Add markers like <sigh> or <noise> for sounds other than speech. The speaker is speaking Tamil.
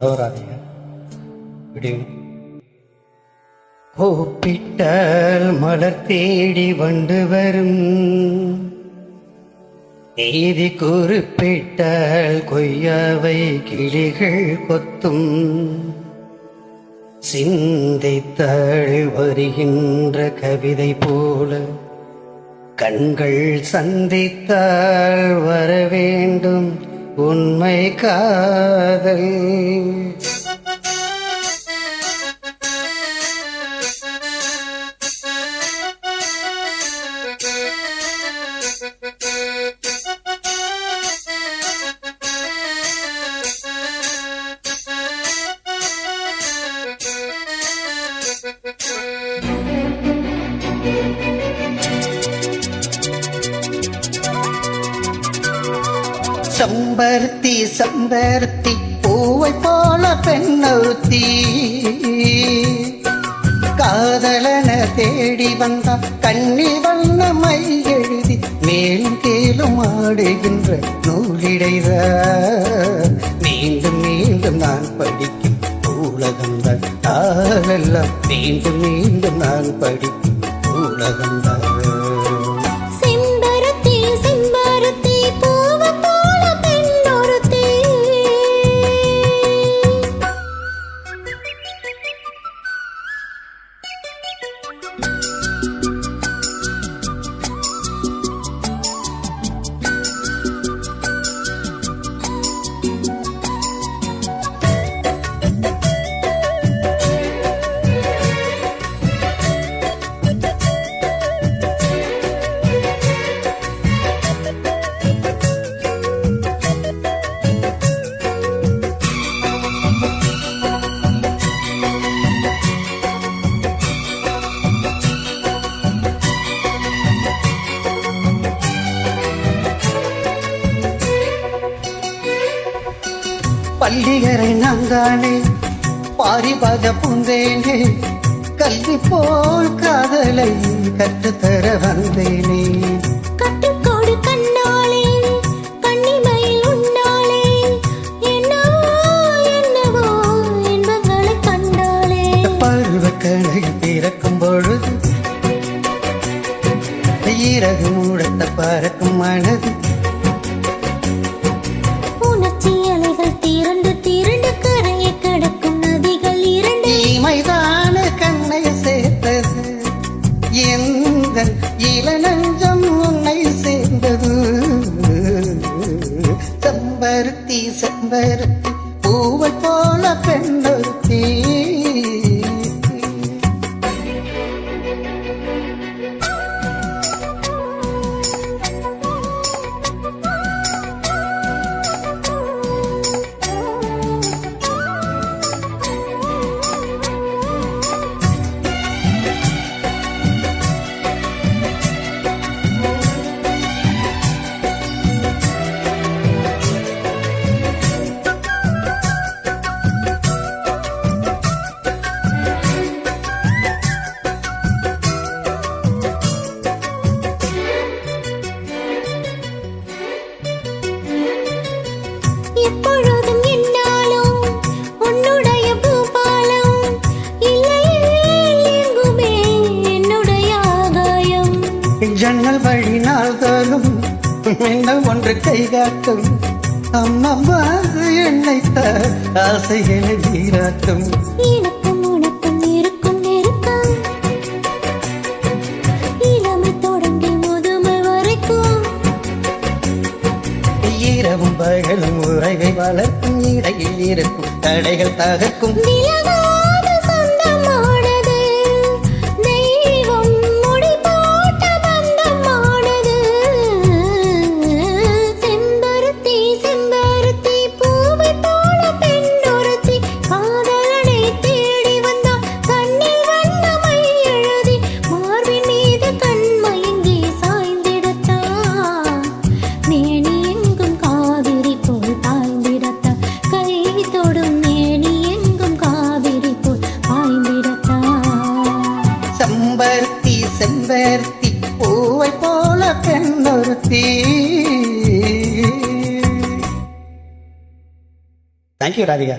தவறாதீங்க. விடுங்க கூப்பிட்டால் மலர் தேடி வந்து வரும். நீதி குறிப்பிட்டால் கொய்யாவை கிளிகள் கொத்தும். சிந்தித்தாள் வருகின்ற கவிதை போல கண்கள் சந்தித்தால் வர வேண்டும். உண்மை காதல். <laughs> சம்பருத்தி சம்பருத்தி பூவை போல பெண்ணொருத்தி காதலன தேடி வந்தா கண்ணில் வண்ண மை எழுதி மேலும் கீழும் ஆடுகின்ற நூலிடைத மீண்டும் மீண்டும் நான் படிக்கும் உலகம்தான் தாளெல்லாம் மீண்டும் மீண்டும் நான் படிக்கும் உலகம்தான் பள்ளிகரை நான் தானே பாரிபாத பூந்தேனே கல்வி போல் காதலை கற்றுத்தர வந்தேனே. கட்டுக்கோடு கண்ணாளே கண்ணிமையில் உன்னாளே என்னவோ என்னவோ இன்பங்களை கண்டாளே பருவ கணையில் பிறக்கும் பொழுது ஈரகு மூடத்த பறக்கும் மனது பூவை போல பெண்ணொருத்தி வழி நாள்களும் மின்னல் ஒன்று கை காட்டும்? அம்மம்மா இளமை தொடங்கி முதுமை வரைக்கும். இரவும் பகலும் உறவை வளர்க்கும் இடையில் இருக்கும் தடைகள் தகர்க்கும். தேங்க்யூ ராதிகா